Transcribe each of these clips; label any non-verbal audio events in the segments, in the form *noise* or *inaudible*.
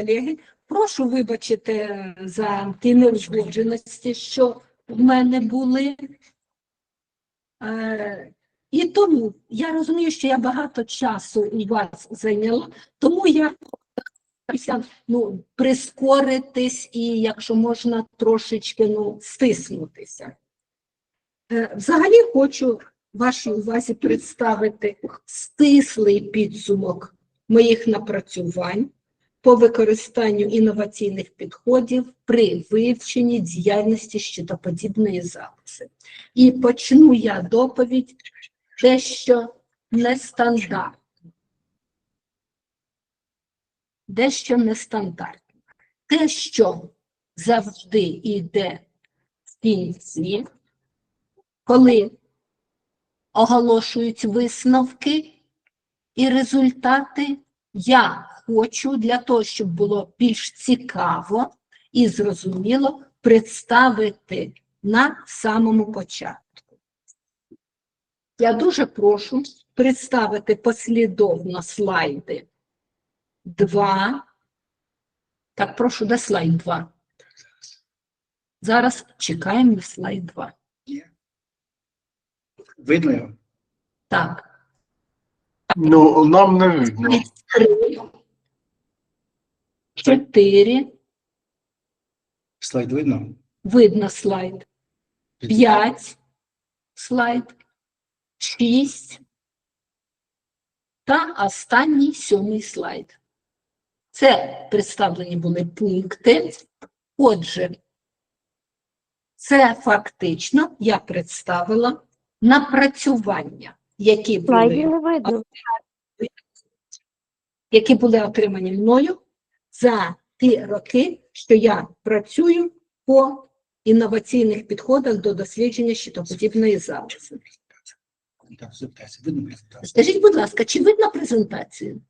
колеги. Прошу вибачити за ті неузгодженості, що в мене були. Е, і тому я розумію, що я багато часу у вас зайняла, тому я ну, прискоритись і, якщо можна, трошечки ну, стиснутися. Е, Взагалі хочу вашій увазі представити стислий підсумок моїх напрацювань по використанню інноваційних підходів при вивченні діяльності щитоподібної залози. І почну я доповідь дещо нестандартно. Дещо нестандартно. Те, що завжди йде в кінці, коли оголошують висновки і результати, я хочу для того, щоб було більш цікаво і зрозуміло представити на самому початку. Я дуже прошу представити послідовно слайди 2. Так, прошу, де слайд 2? Зараз чекаємо на слайд 2. Видно його? Так. Ну, нам не видно. Чотири, Слайд видно? видно слайд, п'ять слайд, шість та останній сьомий слайд. Це представлені були пункти. Отже, це фактично я представила напрацювання, які були які були отримані мною за ті роки, що я працюю по інноваційних підходах до дослідження щитоподібної залози. Скажіть, будь ласка, чи видно презентацію?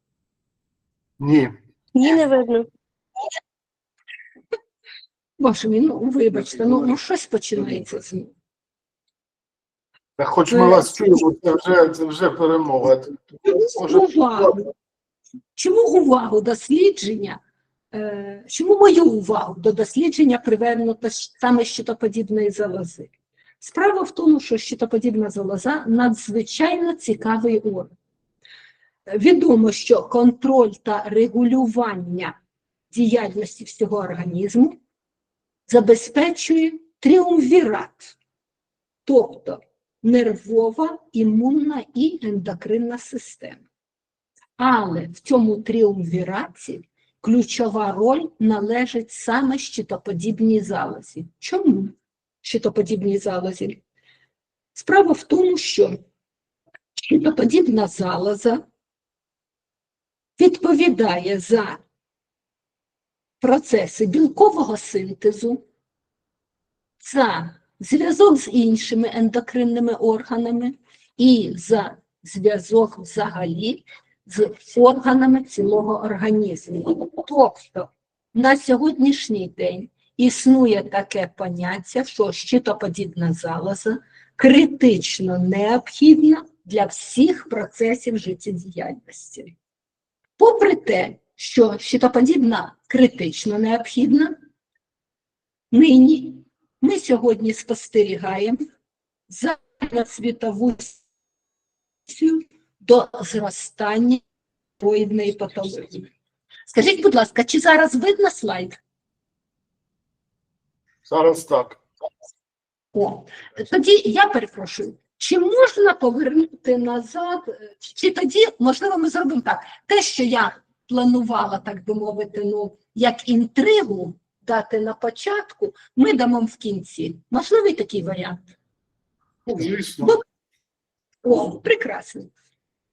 Ні. Ні, не видно. Боже мій, ну вибачте, ну, ну щось починається з ним. Та хоч ми вас чуємо, це вже, це вже перемога. Може, увагу. Чому увагу дослідження? Е, Чому мою увагу до дослідження привернуто саме щитоподібної залози? Справа в тому, що щитоподібна залоза надзвичайно цікавий орган. Відомо, що контроль та регулювання діяльності всього організму забезпечує тріумвірат, тобто нервова, імунна і ендокринна система. Але в цьому тріумвіраті ключова роль належить саме щитоподібній залозі. Чому щитоподібній залозі? Справа в тому, що щитоподібна залоза відповідає за процеси білкового синтезу, за зв'язок з іншими ендокринними органами і за зв'язок взагалі з органами цілого організму. Тобто на сьогоднішній день існує таке поняття, що щитоподібна залоза критично необхідна для всіх процесів життєдіяльності. Попри те, що щитоподібна критично необхідна, нині ми сьогодні спостерігаємо загальноцвітову тенденцію до зростання тироїдної патології. Скажіть, будь ласка, чи зараз видно слайд? зараз так. О, тоді я перепрошую, чи можна повернути назад, чи тоді, можливо, ми зробимо так. Те, що я планувала, так би мовити, ну, як інтригу дати на початку, ми дамо в кінці. Можливий такий варіант? Звісно. О, прекрасно.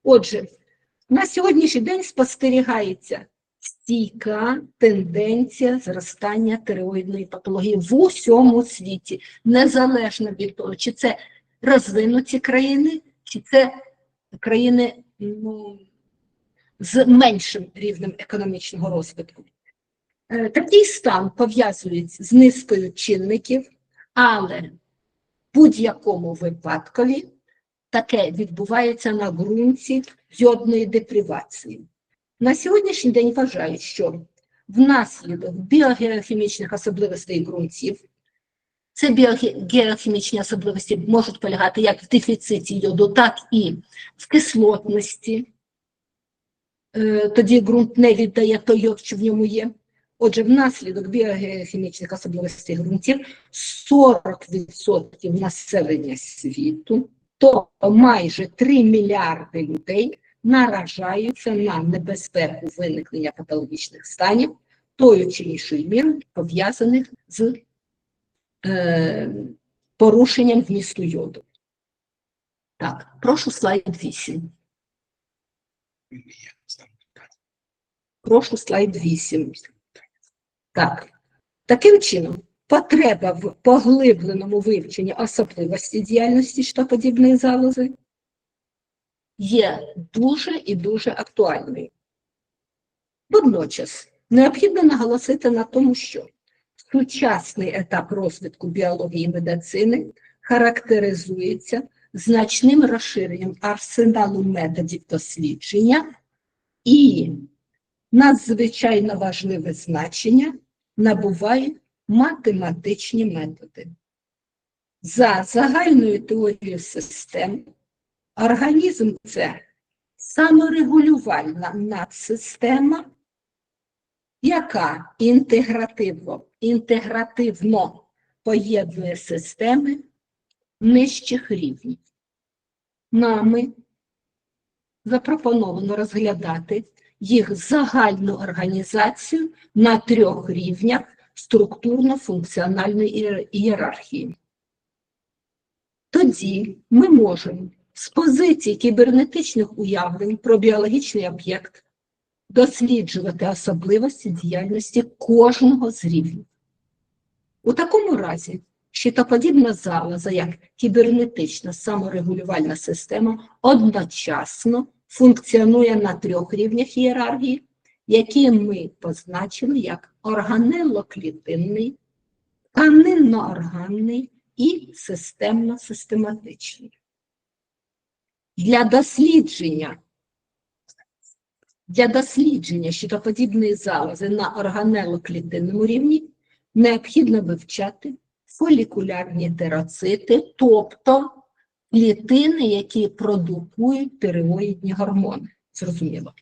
Отже, на сьогоднішній день спостерігається стійка тенденція зростання тиреоїдної патології в усьому світі, незалежно від того, чи це розвинуті країни, чи це країни ну, з меншим рівнем економічного розвитку. Е, Такий стан пов'язується з низкою чинників, але в будь-якому випадкові таке відбувається на ґрунті йодної депривації. На сьогоднішній день вважають, що внаслідок біогеохімічних особливостей ґрунтів. Це біогеохімічні особливості можуть полягати як в дефіциті йоду, так і в кислотності. Е, Тоді ґрунт не віддає той йод, що в ньому є. Отже, внаслідок біогеохімічних особливостей ґрунтів 40% населення світу, то майже 3 мільярди людей наражаються на небезпеку виникнення патологічних станів тою чи іншою мірою, пов'язаних з е, порушенням вмісту йоду. Так, прошу слайд 8. Він не є. Ставлю питання. Прошу слайд 8. Так. Таким чином, потреба в поглибленому вивченні особливості діяльності штоподібної залози є дуже і дуже актуальною. Водночас необхідно наголосити на тому, що сучасний етап розвитку біології медицини характеризується значним розширенням арсеналу методів дослідження і надзвичайно важливе значення набувають математичні методи. За загальною теорією систем, організм це саморегулювальна надсистема, яка інтегративно, інтегративно поєднує системи нижчих рівнів. Нами запропоновано розглядати їх загальну організацію на трьох рівнях структурно-функціональної ієрархії. Тоді ми можемо з позиції кібернетичних уявлень про біологічний об'єкт досліджувати особливості діяльності кожного з рівнів. У такому разі щитоподібна залоза як кібернетична саморегулювальна система одночасно функціонує на трьох рівнях ієрархії, які ми позначили як органелоклітинний, тканинно-органний і системно-систематичний. Для дослідження для дослідження щитоподібної залози на органелоклітинному рівні необхідно вивчати фолікулярні тероцити, тобто клітини, які продукують тиреоїдні гормони. Зрозуміло.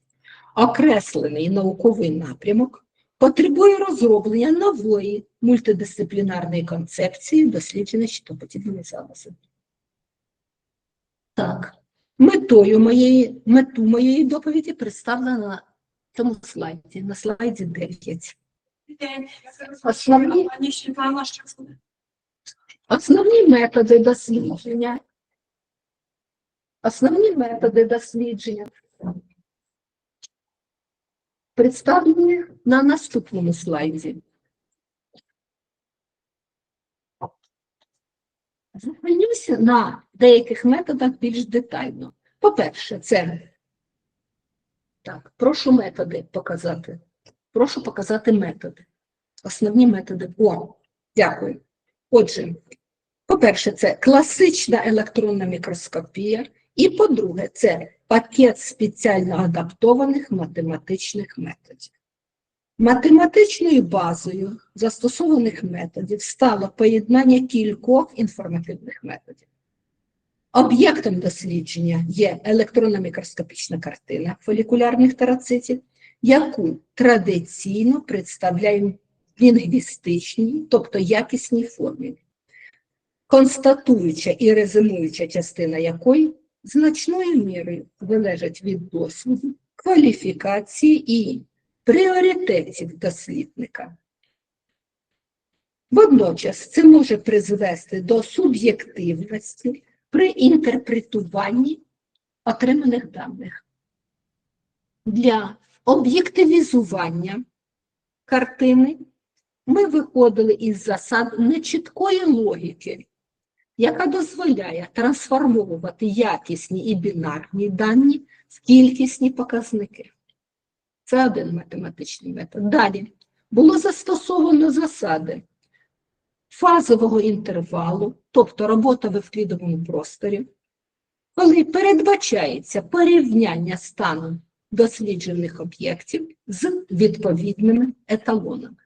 Окреслений науковий напрямок потребує розроблення нової мультидисциплінарної концепції дослідження щитоподібної залози. Так, метою моєї, мету моєї доповіді представлена на цьому слайді, на слайді 9. Основні- Основні методи дослідження. Основні методи дослідження представлені на наступному слайді. Зупинюся на деяких методах більш детально. По-перше, це так, прошу методи показати. Прошу показати методи. Основні методи. О, дякую. Отже, по-перше, це класична електронна мікроскопія, і по-друге, це пакет спеціально адаптованих математичних методів. Математичною базою застосованих методів стало поєднання кількох інформативних методів. Об'єктом дослідження є електронна мікроскопічна картина фолікулярних тероцитів, яку традиційно представляють в лінгвістичній, тобто якісній формі, констатуюча і резюмуюча частина якої значною мірою залежить від досвіду, кваліфікації і пріоритетів дослідника. Водночас це може призвести до суб'єктивності при інтерпретуванні отриманих даних. Для об'єктивізування картини ми виходили із засад нечіткої логіки, яка дозволяє трансформовувати якісні і бінарні дані в кількісні показники. Це один математичний метод. Далі було застосовано засади фазового інтервалу, тобто робота в евклідовому просторі, коли передбачається порівняння стану досліджених об'єктів з відповідними еталонами.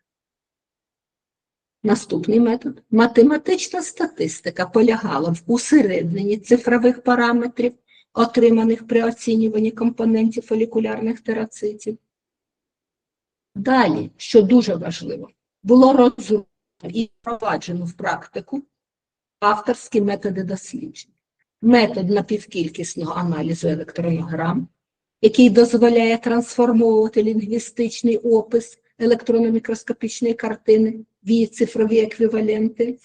Наступний метод математична статистика полягала в усередненні цифрових параметрів, отриманих при оцінюванні компонентів фолікулярних терацитів. Далі, що дуже важливо, було розроблено і впроваджено в практику авторські методи досліджень. Метод напівкількісного аналізу електронограм, який дозволяє трансформовувати лінгвістичний опис електронно-мікроскопічної картини цифрові еквіваленти.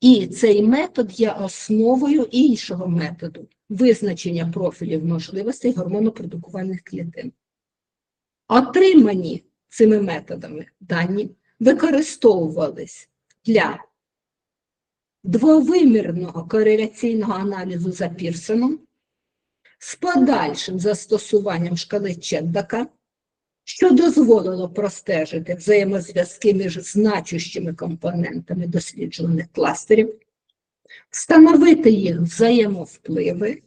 І цей метод є основою іншого методу визначення профілів можливостей гормонопродукувальних клітин. Отримані цими методами дані використовувались для двовимірного кореляційного аналізу за Пірсоном з подальшим застосуванням шкали Чеддака, що дозволило простежити взаємозв'язки між значущими компонентами досліджуваних кластерів, встановити їх взаємовпливи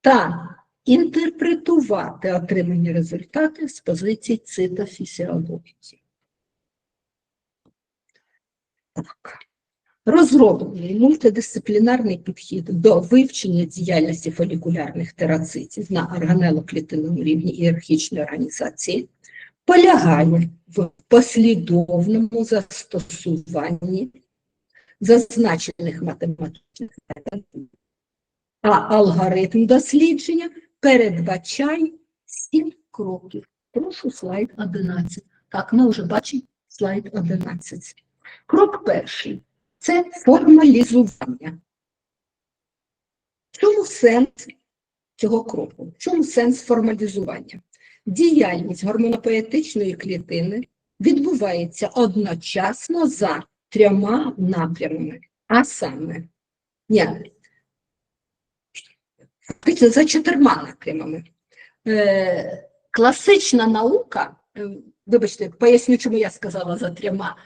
та інтерпретувати отримані результати з позицій цитофізіології. Так. Розроблений мультидисциплінарний підхід до вивчення діяльності фолікулярних терацитів на органелоклітинному рівні ієрархічної організації полягає в послідовному застосуванні зазначених математичних методів. А алгоритм дослідження передбачає сім кроків. Прошу слайд 11. Так, ми вже бачимо слайд 11. Крок перший це формалізування. В чому сенс цього кроку? В чому сенс формалізування? Діяльність гормонопоетичної клітини відбувається одночасно за трьома напрямами, а саме ні, за чотирма напрямами. Е, класична наука, е, вибачте, поясню, чому я сказала за трьома.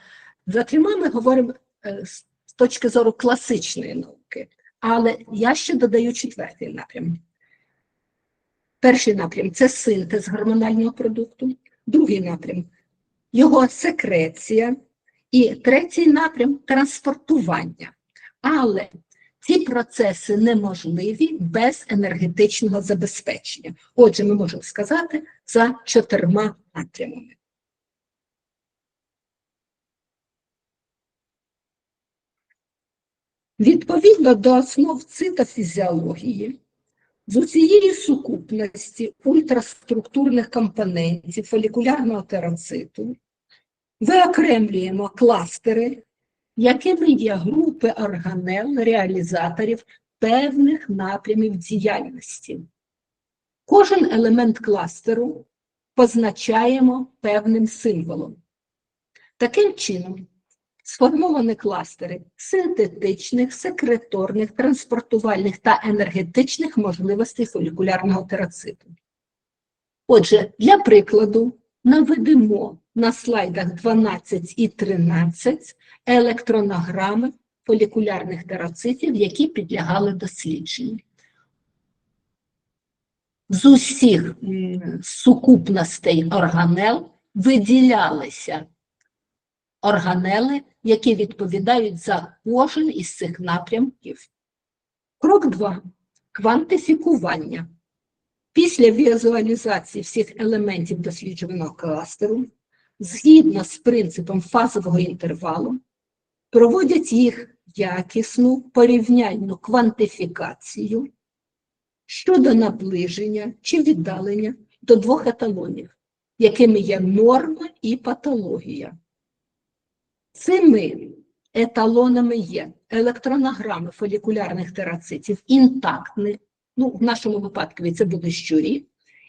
За трьома ми говоримо е, з точки зору класичної науки, але я ще додаю четвертий напрям. Перший напрям це синтез гормонального продукту, другий напрям його секреція, і третій напрям транспортування. Але ці процеси неможливі без енергетичного забезпечення. Отже, ми можемо сказати за чотирма напрямами. Відповідно до основ цитофізіології, з усієї сукупності ультраструктурних компонентів фолікулярного терациту виокремлюємо кластери, якими є групи органел реалізаторів певних напрямів діяльності. Кожен елемент кластеру позначаємо певним символом. Таким чином, сформовані кластери синтетичних, секреторних, транспортувальних та енергетичних можливостей фолікулярного терациту. Отже, для прикладу наведемо на слайдах 12 і 13 електронограми фолікулярних терацитів, які підлягали дослідженню. З усіх сукупностей органел виділялися органели, які відповідають за кожен із цих напрямків. Крок 2. Квантифікування. Після візуалізації всіх елементів досліджуваного кластеру, згідно з принципом фазового інтервалу, проводять їх якісну порівняльну квантифікацію щодо наближення чи віддалення до двох еталонів, якими є норма і патологія. Цими еталонами є електронограми фолікулярних терацитів інтактних, ну, в нашому випадку це буде щурі,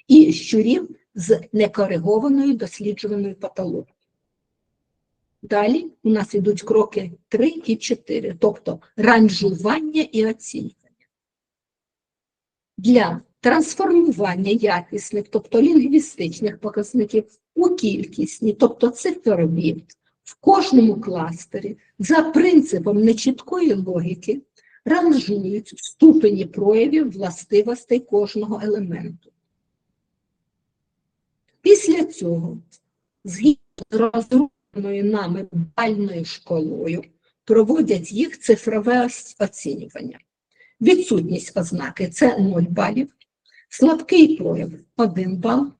і щурів з некоригованою досліджуваною патологією. Далі у нас йдуть кроки 3 і 4, тобто ранжування і оцінювання. Для трансформування якісних, тобто лінгвістичних показників у кількісні, тобто цифрові, в кожному кластері за принципом нечіткої логіки ранжують ступені проявів властивостей кожного елементу. Після цього, згідно з розробленою нами бальною школою, проводять їх цифрове оцінювання. Відсутність ознаки це 0 балів, слабкий прояв 1 бал,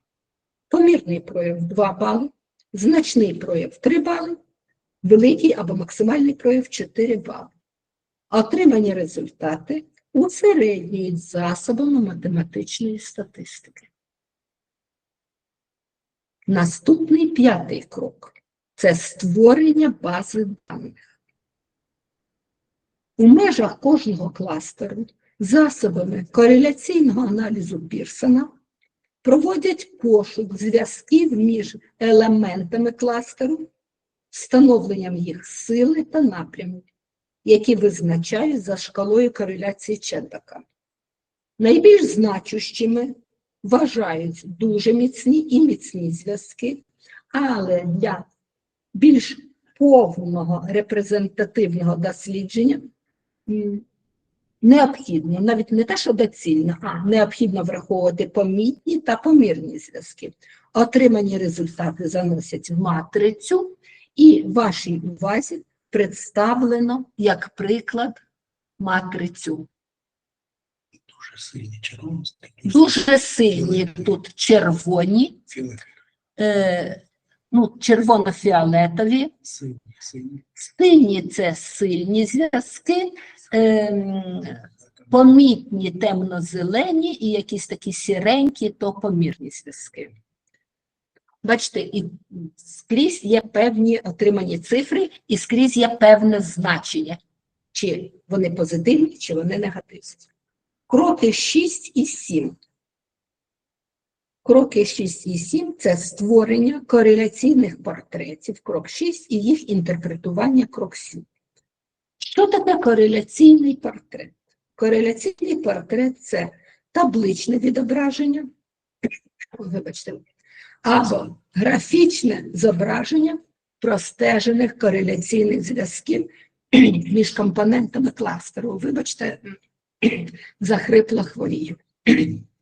помірний прояв 2 бали, значний прояв 3 бали, великий або максимальний прояв 4 бали. Отримані результати усереднюють засобами математичної статистики. Наступний п'ятий крок це створення бази даних. У межах кожного кластеру засобами кореляційного аналізу Пірсона проводять пошук зв'язків між елементами кластеру, встановленням їх сили та напряму, які визначають за шкалою кореляції Чендака. Найбільш значущими вважають дуже міцні і міцні зв'язки, але для більш повного репрезентативного дослідження необхідно, навіть не те, що доцільно, а необхідно враховувати помітні та помірні зв'язки. Отримані результати заносять в матрицю, і вашій увазі представлено як приклад матрицю. Дуже сильні червоні. Дуже сильні тут червоні, е, ну, червоно-фіолетові, Сині це сильні зв'язки, ем, помітні темно-зелені і якісь такі сіренькі, то помірні зв'язки. Бачите, і скрізь є певні отримані цифри, і скрізь є певне значення, чи вони позитивні, чи вони негативні. Кроки 6 і 7. Кроки 6 і 7 – це створення кореляційних портретів, крок 6 і їх інтерпретування, крок 7. Що таке кореляційний портрет? Кореляційний портрет – це табличне відображення, вибачте, або графічне зображення простежених кореляційних зв'язків між компонентами кластеру. Вибачте, *clears throat* захрипло хворію. *clears throat*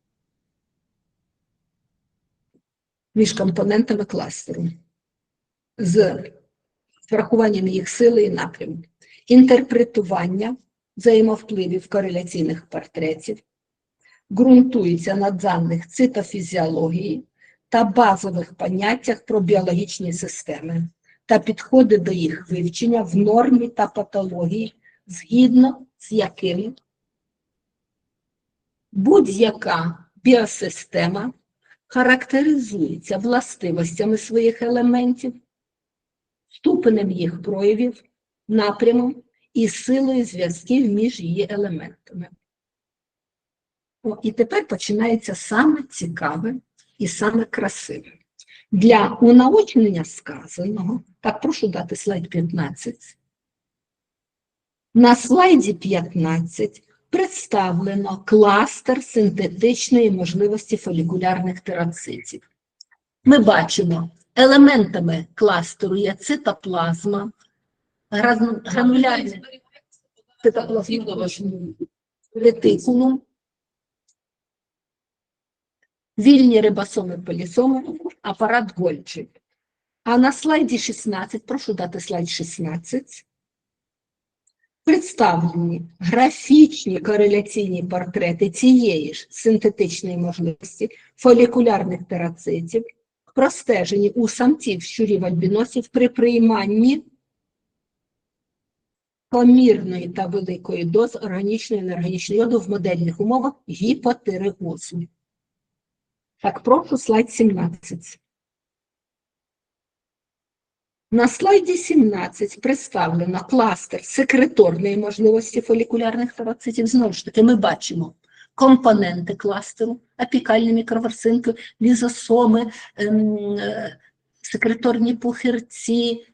Між компонентами кластеру з врахуванням їх сили і напряму. Інтерпретування взаємовпливів кореляційних портретів ґрунтується на даних цитофізіології та базових поняттях про біологічні системи та підходи до їх вивчення в нормі та патології, згідно з якими будь-яка біосистема характеризується властивостями своїх елементів, ступенем їх проявів, напрямом і силою зв'язків між її елементами. О, і тепер починається саме цікаве і саме красиве. Для унаочнення сказаного, так, прошу дати слайд 15. На слайді 15 представлено кластер синтетичної можливості фолікулярних тероцитів. Ми бачимо, елементами кластеру є цитоплазма, гран- гранулярні цитоплазмовий ретикулум, вільні рибосоми полісоми, апарат Гольджі. А на слайді 16, прошу дати слайд 16, представлені графічні кореляційні портрети цієї ж синтетичної можливості фолікулярних тероцитів, простежені у самців щурів альбіносів при прийманні помірної та великої доз органічної і неорганічної йоду в модельних умовах гіпотиреозу. Так, прошу слайд 17. На слайді 17 представлено кластер секреторної можливості фолікулярних тероцитів. Знову ж таки, ми бачимо компоненти кластеру, апікальні мікроворсинки, лізосоми, ем, е, секреторні пухирці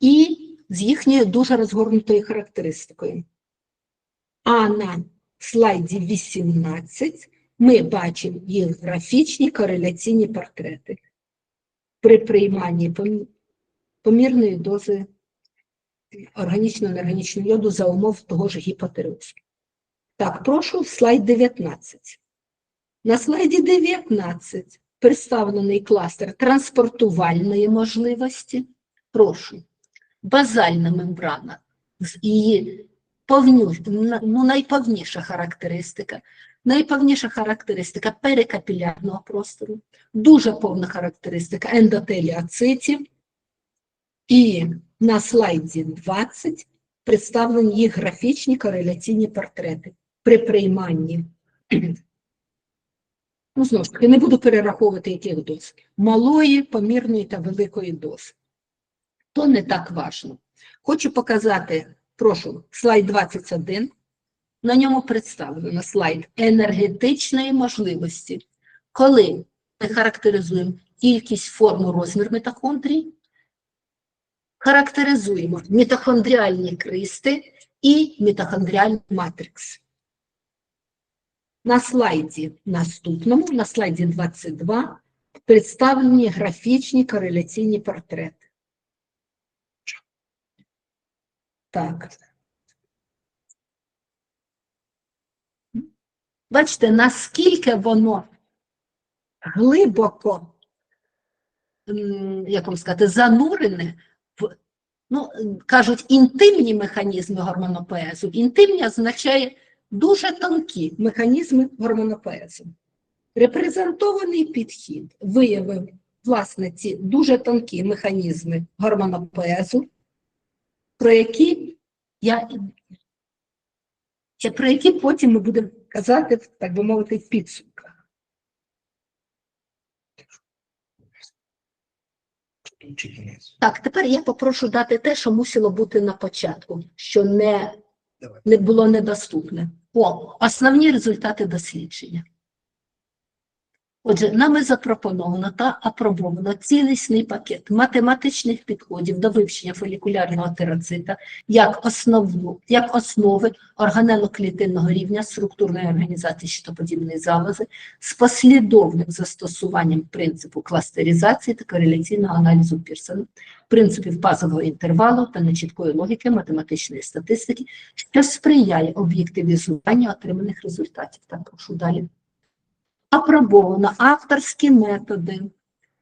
і з їхньою дуже розгорнутою характеристикою. А на слайді 18 ми бачимо їх графічні кореляційні портрети при прийманні помірної дози органічного неорганічного йоду за умов того ж гіпотереозу. Так, прошу слайд 19. На слайді 19 представлений кластер транспортувальної можливості. Прошу. Базальна мембрана з її повню, ну, найповніша характеристика. Найповніша характеристика перикапілярного простору, дуже повна характеристика ендотеліоцитів. І на слайді 20 представлені їх графічні кореляційні портрети при прийманні. Ну, знову ж таки, не буду перераховувати яких доз. Малої, помірної та великої дози. То не так важно. Хочу показати, прошу, слайд 21. На ньому представлено слайд енергетичної можливості. Коли ми характеризуємо кількість форму розмір мітохондрій, характеризуємо мітохондріальні кристи і мітохондріальний матрикс. На слайді наступному, на слайді 22, представлені графічні кореляційні портрети. Так. Бачите, наскільки воно глибоко, як вам сказати, занурене ну, кажуть, інтимні механізми гормонопоезу. Інтимні означає дуже тонкі механізми гормонопоезу. Репрезентований підхід виявив, власне, ці дуже тонкі механізми гормонопоезу, про які я про які потім ми будемо казати, так би мовити, в підсумках. Тут чи кінець? Так, тепер я попрошу дати те, що мусило бути на початку, що не, не було недоступне. О, основні результати дослідження. Отже, нами запропоновано та апробовано цілісний пакет математичних підходів до вивчення фолікулярного тероцита як, основну, як основи органелоклітинного рівня структурної організації щитоподібної залози з послідовним застосуванням принципу кластеризації та кореляційного аналізу Пірсона, принципів базового інтервалу та нечіткої логіки математичної статистики, що сприяє об'єктивізуванню отриманих результатів. Так, прошу далі. Апробовано авторські методи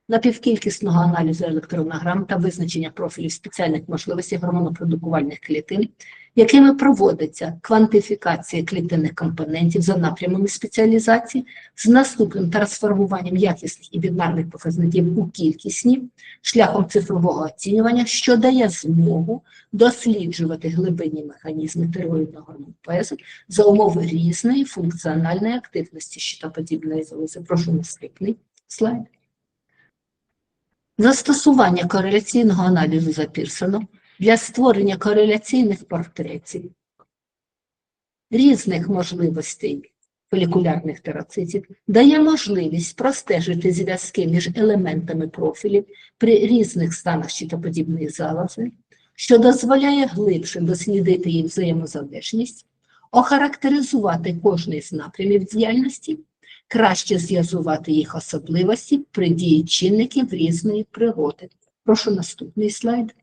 напівкількісного аналізу електронограм та визначення профілів спеціальних можливостей гормонопродукувальних клітин, якими проводиться квантифікація клітинних компонентів за напрямами спеціалізації з наступним трансформуванням якісних і бінарних показників у кількісні шляхом цифрового оцінювання, що дає змогу досліджувати глибинні механізми тироїдного гормонопоезу за умови різної функціональної активності щитоподібної залози. Прошу наступний слайд. Застосування кореляційного аналізу за Пірсоном для створення кореляційних портретів різних можливостей фолікулярних тероцитів дає можливість простежити зв'язки між елементами профілів при різних станах щитоподібної залози, що дозволяє глибше дослідити їх взаємозалежність, охарактеризувати кожний з напрямів діяльності, краще зв'язувати їх особливості при дії чинників різної природи. Прошу наступний слайд.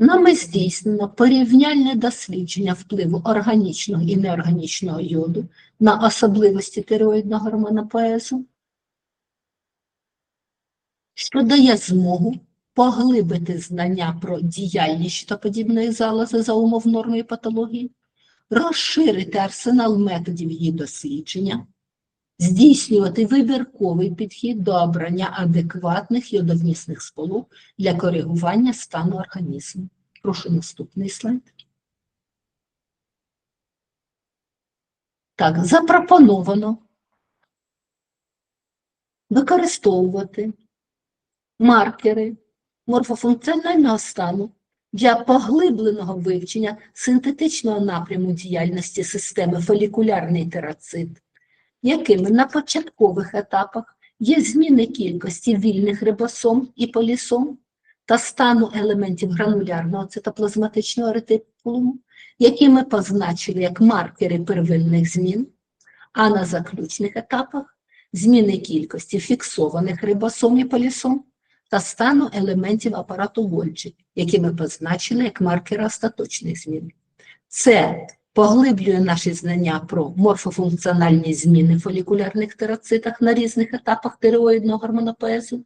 Нами здійснено порівняльне дослідження впливу органічного і неорганічного йоду на особливості тироїдного гормонопоезу, що дає змогу поглибити знання про діяльність щитоподібної залози за умов норми і патології, розширити арсенал методів її дослідження, здійснювати вибірковий підхід до обрання адекватних йодовмісних сполук для коригування стану організму. Прошу наступний слайд. Так, запропоновано використовувати маркери морфофункціонального стану для поглибленого вивчення синтетичного напряму діяльності системи фолікулярний тероцит, якими на початкових етапах є зміни кількості вільних рибосом і полісом та стану елементів гранулярного цитоплазматичного ретикулуму, які ми позначили як маркери первинних змін, а на заключних етапах зміни кількості фіксованих рибосом і полісом та стану елементів апарату Гольджі, які ми позначили як маркери остаточних змін. Це поглиблює наші знання про морфофункціональні зміни в фолікулярних тероцитах на різних етапах тиреоїдного гормонопоезу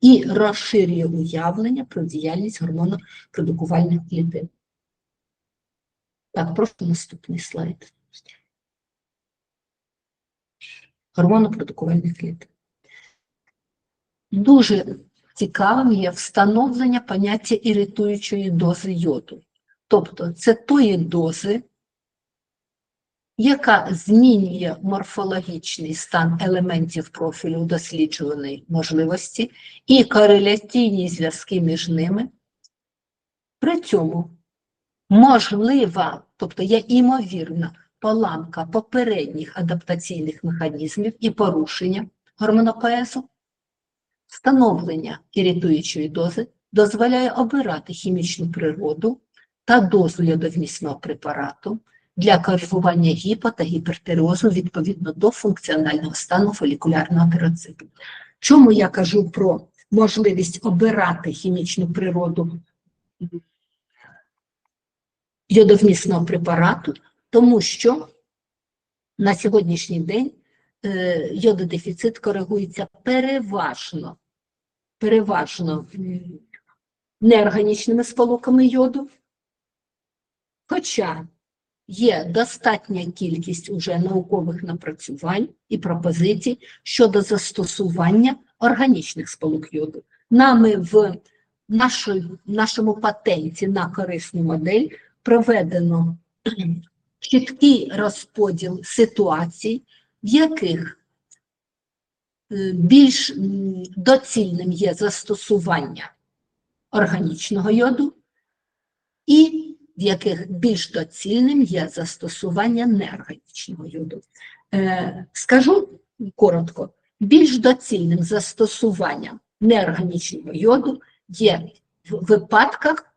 і розширює уявлення про діяльність гормонопродукувальних клітин. Так, просто наступний слайд. Гормонопродукувальних клітин. Дуже цікавим є встановлення поняття іритуючої дози йоду. Тобто це тої дози, яка змінює морфологічний стан елементів профілю досліджуваної можливості і кореляційні зв'язки між ними. При цьому можлива, тобто є імовірна поламка попередніх адаптаційних механізмів і порушення гормонопоезу, встановлення іритуючої дози дозволяє обирати хімічну природу та дозу йодовмісного препарату для коригування гіпо та гіпертиреозу відповідно до функціонального стану фолікулярного тероциту. Чому я кажу про можливість обирати хімічну природу йодовмісного препарату? Тому що на сьогоднішній день е, йододефіцит коригується переважно, переважно неорганічними сполуками йоду, хоча є достатня кількість уже наукових напрацювань і пропозицій щодо застосування органічних сполук йоду. Нами в нашому патенті на корисну модель проведено *clears throat* чіткий розподіл ситуацій, в яких е, більш доцільним є застосування органічного йоду, і в яких більш доцільним є застосування неорганічного йоду. Е, Скажу коротко, більш доцільним застосуванням неорганічного йоду є в випадках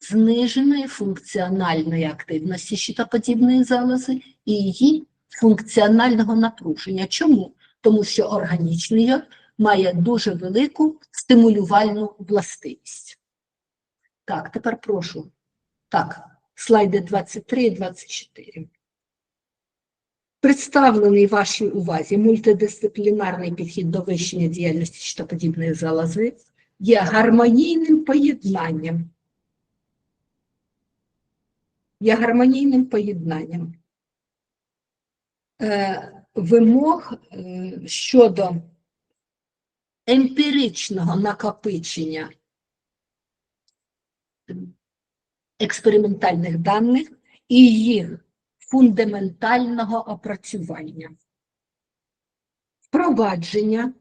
зниженої функціональної активності щитоподібної залози і її функціонального напруження. Чому? Тому що органічний йод має дуже велику стимулювальну властивість. Так, тепер прошу. Так, слайди 23 і 24. Представлений вашій увазі мультидисциплінарний підхід до вищення діяльності щитоподібної залози є гармонійним поєднанням є гармонійним поєднанням е, вимог е, щодо емпіричного накопичення експериментальних даних і їх фундаментального опрацювання. Впровадження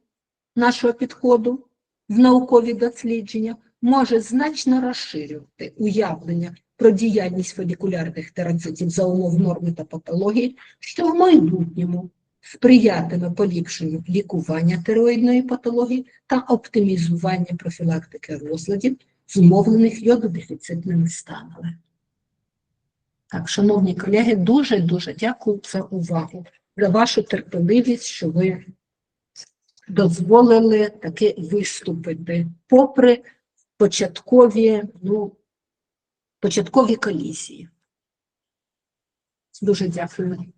нашого підходу в наукові дослідження може значно розширювати уявлення про діяльність фолікулярних тероцитів за умов норми та патології, що в майбутньому сприятиме поліпшенню лікування тироїдної патології та оптимізування профілактики розладів, зумовлених йододефіцитними станами. Так, шановні колеги, дуже-дуже дякую за увагу, за вашу терпеливість, що ви дозволили таки виступити, попри початкові, ну, початкові колізії. Дуже дякую.